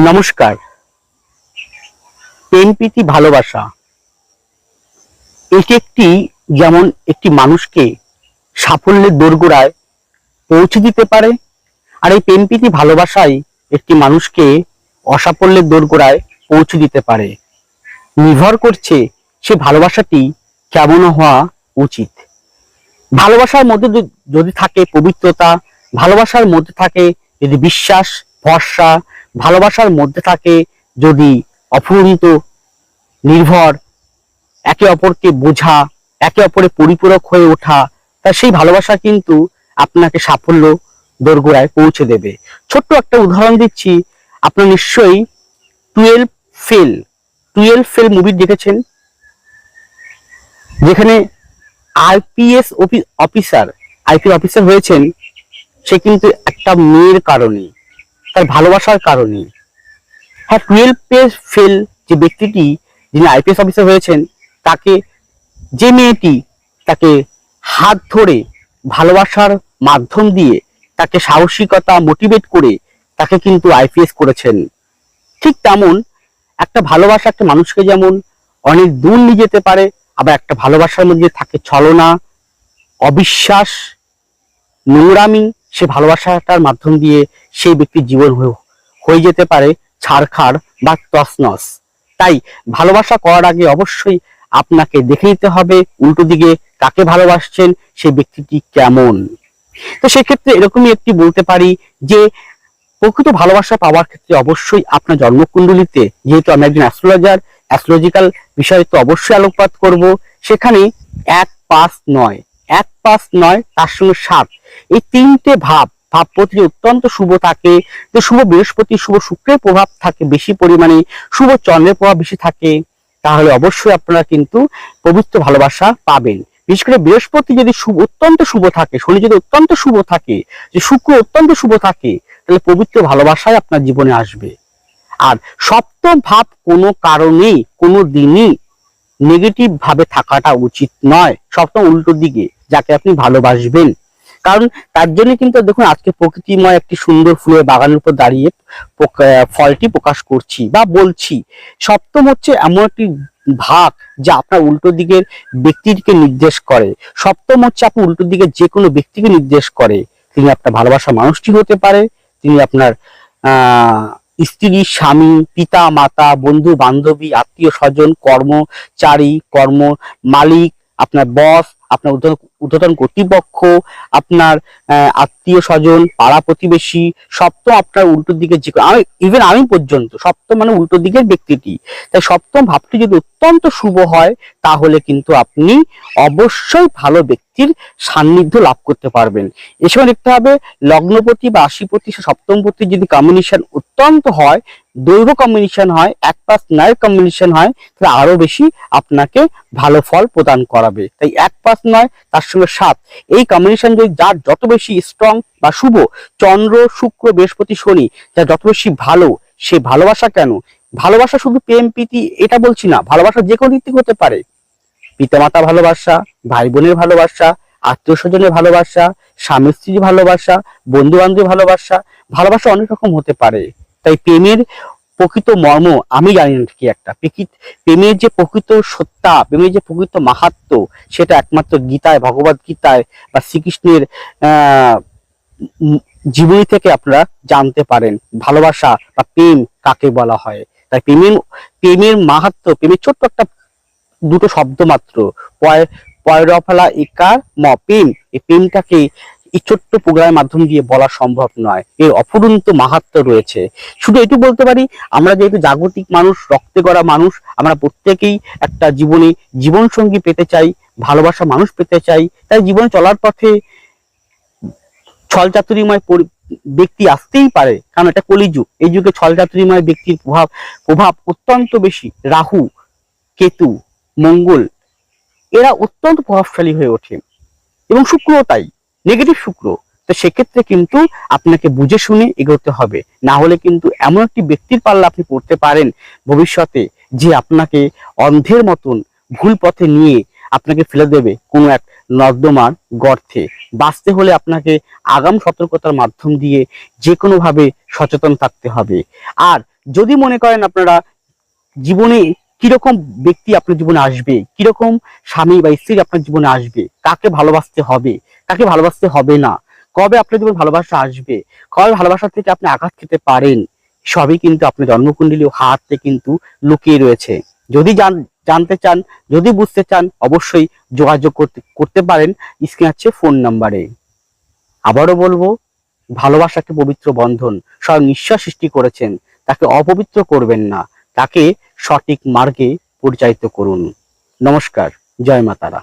নমস্কার। প্রেম প্রীতি ভালোবাসা এটি একটি যেমন একটি মানুষকে সাফল্যের দোরগোড়ায় পৌঁছে দিতে পারে, আর এই প্রেম প্রীতি ভালোবাসাই একটি মানুষকে অসাফল্যের দোরগোড়ায় পৌঁছে দিতে পারে। নির্ভর করছে সে ভালোবাসাটি কেমন হওয়া উচিত। ভালোবাসার মধ্যে যদি- থাকে পবিত্রতা, ভালোবাসার মধ্যে থাকে যদি বিশ্বাস, ভরসা ভালোবাসার মধ্যে থাকে যদি অফুরন্ত নির্ভর, একে অপরকে বোঝা, একে অপরে পরিপূরক হয়ে ওঠা, তা সেই ভালোবাসা কিন্তু আপনাকে সাফল্য দোরগোড়ায় পৌঁছে দেবে। ছোট্ট একটা উদাহরণ দিচ্ছি। আপনার নিশ্চয়ই twelve fail twelve fail movie দেখেছেন? যেখানে আইপিএস অফিসার আইপিএস অফিসার হয়েছেন, সে কিন্তু একটা মেয়ের কারণে। তার ভালোবাসার কারণে। হ্যাঁ টুয়েলভ পেজ ফেল যে ব্যক্তিটি যিনি আইপিএস অফিসার হয়েছেন, তাকে যে মেয়েটি তাকে হাত ধরে ভালোবাসার মাধ্যম দিয়ে তাকে সাহসিকতা মোটিভেট করে তাকে কিন্তু আইপিএস করেছেন। ঠিক তেমন একটা ভালোবাসা একটা মানুষকে যেমন অনেক দূর নিয়ে যেতে পারে, আবার একটা ভালোবাসার মধ্যে থাকে ছলনা, অবিশ্বাস, নোংরামি সে ভালোবাসাটার মাধ্যম দিয়ে সেই ব্যক্তির জীবন হয়ে- যেতে পারে ছাড়খাড় বা তসনস তাই ভালোবাসা করার আগে অবশ্যই আপনাকে দেখে নিতে হবে উল্টো দিকে কাকে ভালোবাসছেন সেই ব্যক্তিটি কেমন। তো সেক্ষেত্রে এরকমই একটি বলতে পারি যে, প্রকৃত ভালোবাসা পাওয়ার ক্ষেত্রে অবশ্যই আপনার জন্মকুণ্ডলিতে, যেহেতু আমি একজন অ্যাস্ট্রোলজার অ্যাস্ট্রোলজিক্যাল বিষয়ে তো অবশ্যই আলোকপাত করব, সেখানে এক পাঁচ নয়। পাঁচ নয় তার সঙ্গে সাত। এই তিনটে ভাব ভাবপতি অত্যন্ত শুভ থাকে, যে শুভ বৃহস্পতি, শুভ শুক্রের প্রভাব থাকে বেশি পরিমাণে, শুভ চন্দ্রের প্রভাব বেশি থাকে, তাহলে অবশ্যই আপনারা কিন্তু পবিত্র ভালোবাসা পাবেন। বিশেষ করে বৃহস্পতি যদি শুভ, অত্যন্ত শুভ থাকে, শনি যদি অত্যন্ত শুভ থাকে, যে শুক্র অত্যন্ত শুভ থাকে, তাহলে পবিত্র ভালোবাসাই আপনার জীবনে আসবে। আর সপ্তম ভাব কোনো কারণেই, কোনো দিনই নেগেটিভ ভাবে থাকাটা উচিত নয়। সপ্তম উল্টো দিকে যাকে আপনি ভালোবাসবেন। কারণ তার জন্য কিন্তু দেখুন, আজকে প্রকৃতিময় একটি সুন্দর ফুলের বাগানের উপর দাঁড়িয়ে ফলটি প্রকাশ করছি বা বলছি। সপ্তম হচ্ছে এমন একটি ভাগ যা আপনার উল্টো দিকের ব্যক্তিকে নির্দেশ করে। সপ্তম হচ্ছে আপনার উল্টো দিকে যে কোনো ব্যক্তিকে নির্দেশ করে। তিনি আপনার ভালোবাসা মানুষটি হতে পারে, তিনি আপনার স্ত্রী, স্বামী, পিতা, মাতা বন্ধু বান্ধবী আত্মীয় স্বজন কর্মচারী, কর্ম মালিক আপনার বস আপনার ঊর্ধ্বতন কর্তৃপক্ষ, আপনার আত্মীয় স্বজন, পাড়া প্রতিবেশী সপ্তম আপনার উল্টো দিকে যে আমি ইভেন আমি পর্যন্ত সপ্তম মানে উল্টো দিকের ব্যক্তিটি। তাই সপ্তম ভাবটি যদি অত্যন্ত শুভ হয়, তাহলে কিন্তু আপনি অবশ্যই ভালো ব্যক্তির সান্নিধ্য লাভ করতে পারবেন। এসব দেখতে হবে, লগ্নপতি বা রাশিপতি, সপ্তমপতি যদি কম্বিনেশন অত্যন্ত হয়, দৈর্ঘ্য কম্বিনেশন হয়, এক পাঁচ নয় কম্বিনেশন হয়, তাহলে আরও বেশি আপনাকে ভালো ফল প্রদান করাবে। তাই এক পাঁচ নয়, তার সঙ্গে সাত। এই কম্বিনেশন যদি যার যত বেশি স্ট্রং বা শুভ, চন্দ্র, শুক্র, বৃহস্পতি, শনি যা যত বেশি ভালো, সে ভালোবাসা কেন? ভালোবাসা শুধু প্রেম, প্রীতি, এটা বলছি না, ভালোবাসা যে কোনো দিক হতে পারে। পিতামাতা ভালোবাসা ভাই বোনের ভালোবাসা আত্মীয় স্বজনের ভালোবাসা স্বামী স্ত্রীর ভালোবাসা বন্ধু বান্ধবের ভালোবাসা ভালোবাসা অনেক রকম হতে পারে। তাই প্রেমের প্রকৃত মর্ম আমি জানি না কি একটা। প্রেমের যে প্রকৃত সত্তা, প্রেমের যে প্রকৃত মাহাত্ম সেটা একমাত্র গীতায়, ভগবত গীতায় বা শ্রীকৃষ্ণের জীবনী থেকে আপনারা জানতে পারেন। ভালোবাসা বা প্রেম কাকে বলা হয়? তাই প্রেমের প্রেমের মাহাত্ম প্রেমের ছোট্ট একটা দুটো শব্দ মাত্র। পয়, পয়রফলা ইকার ম, প্রেম। এই প্রেমটাকে এই ছোট্ট প্রোগ্রামের মাধ্যম দিয়ে বলা সম্ভব নয়। এর অফুরন্ত মাহাত্ম রয়েছে। শুধু এটু বলতে পারি, আমরা যেহেতু জাগতিক মানুষ, রক্তে গড়া মানুষ, আমরা প্রত্যেকেই একটা জীবনে জীবন সঙ্গী পেতে চাই, ভালোবাসা মানুষ পেতে চাই। তাই জীবনে চলার পথে ছল চাতুরিময় পরি- ব্যক্তি আসতেই পারে, কারণ এটা কলিযুগ। এই যুগে ছল চাতুরিময় ব্যক্তির প্রভাব প্রভাব অত্যন্ত বেশি। রাহু, কেতু, মঙ্গল, এরা অত্যন্ত প্রভাবশালী হয়ে ওঠে। এবং শুক্রও তাই। নেগেটিভ শুক্র। তো সেক্ষেত্রে কিন্তু আপনাকে বুঝে শুনে এগোতে হবে। না হলে কিন্তু এমন একটি ব্যক্তির পাল্লা আপনি পড়তে পারেন ভবিষ্যতে যে আপনাকে অন্ধের মতন ভুল পথে নিয়ে আপনাকে ফেলে দেবে কোনো এক নর্দমার গর্থে বাঁচতে হলে আপনাকে আগাম সতর্কতার মাধ্যম দিয়ে যে কোনোভাবে সচেতন থাকতে হবে। আর যদি মনে করেন আপনারা জীবনে কীরকম ব্যক্তি আপনার জীবনে আসবে? কীরকম স্বামী বা স্ত্রী আপনার জীবনে আসবে? কাকে ভালোবাসতে হবে? কাকে ভালোবাসতে হবে না? কবে আপনার জীবনে ভালোবাসা আসবে? কবে ভালোবাসা থেকে আপনি আঘাত খেতে পারেন? সবই কিন্তু আপনার জন্মকুণ্ডলী ও হাতে কিন্তু লুকিয়ে রয়েছে। যদি জান- জানতে চান, যদি বুঝতে চান, অবশ্যই যোগাযোগ করতে করতে পারেন। স্ক্রিন আছে ফোন নাম্বারে। আবারও বলব, ভালোবাসা একটা পবিত্র বন্ধন। স্বয়ং ঈশ্বর সৃষ্টি করেছেন। তাকে অপবিত্র করবেন না। তাকে সঠিক মার্গে পরিচালিত করুন। নমস্কার জয় মাতারা।